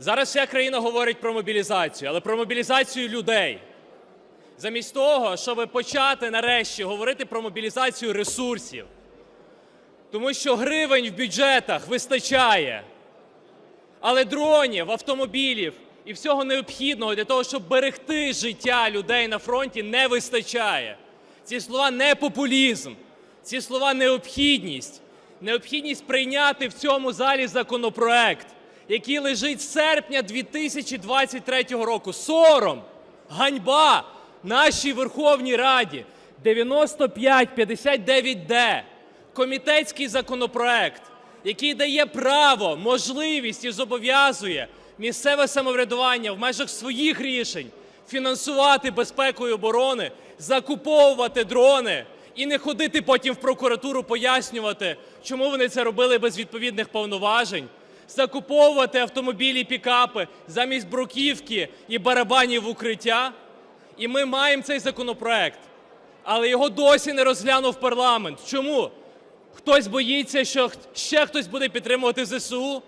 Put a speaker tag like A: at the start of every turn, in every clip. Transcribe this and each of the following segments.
A: Зараз вся країна говорить про мобілізацію, але про мобілізацію людей. Замість того, щоб почати нарешті говорити про мобілізацію ресурсів. Тому що гривень в бюджетах вистачає, але дронів, автомобілів і всього необхідного для того, щоб берегти життя людей на фронті, не вистачає. Ці слова не популізм, ці слова необхідність. Необхідність прийняти в цьому залі законопроект, який лежить з серпня 2023 року. Сором, ганьба нашій Верховній Раді. 9559-д. Комітетський законопроект, який дає право, можливість і зобов'язує місцеве самоврядування в межах своїх рішень фінансувати безпеку і оборони, закуповувати дрони і не ходити потім в прокуратуру пояснювати, чому вони це робили без відповідних повноважень, закуповувати автомобілі, пікапи замість бруківки і барабанів в укриття. І ми маємо цей законопроект, але його досі не розглянув парламент. Чому? Хтось боїться, що ще хтось буде підтримувати ЗСУ.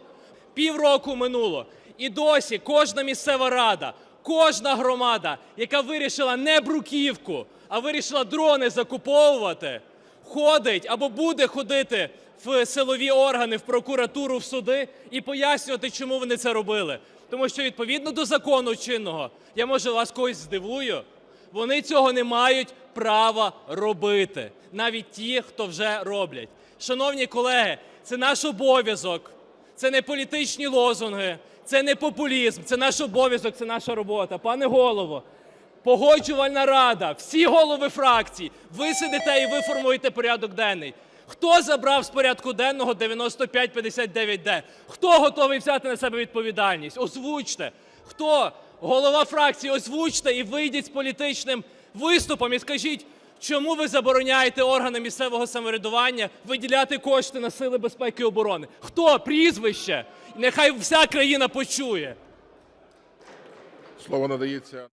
A: Півроку минуло. І досі кожна місцева рада, кожна громада, яка вирішила не бруківку, а вирішила дрони закуповувати, ходить або буде ходити в силові органи, в прокуратуру, в суди і пояснювати, чому вони це робили. Тому що відповідно до закону чинного, я може вас когось здивую, вони цього не мають права робити, навіть ті, хто вже роблять. Шановні колеги, це наш обов'язок, це не політичні лозунги, це не популізм, це наш обов'язок, це наша робота. Пане голово, погоджувальна рада, всі голови фракцій, ви сидите і ви формуєте порядок денний. Хто забрав з порядку денного 9559-д? Хто готовий взяти на себе відповідальність? Озвучте. Хто? Голова фракції, озвучте і вийдіть з політичним виступом і скажіть, чому ви забороняєте органам місцевого самоврядування виділяти кошти на сили безпеки і оборони? Хто? Прізвище? Нехай вся країна почує.
B: Слово надається.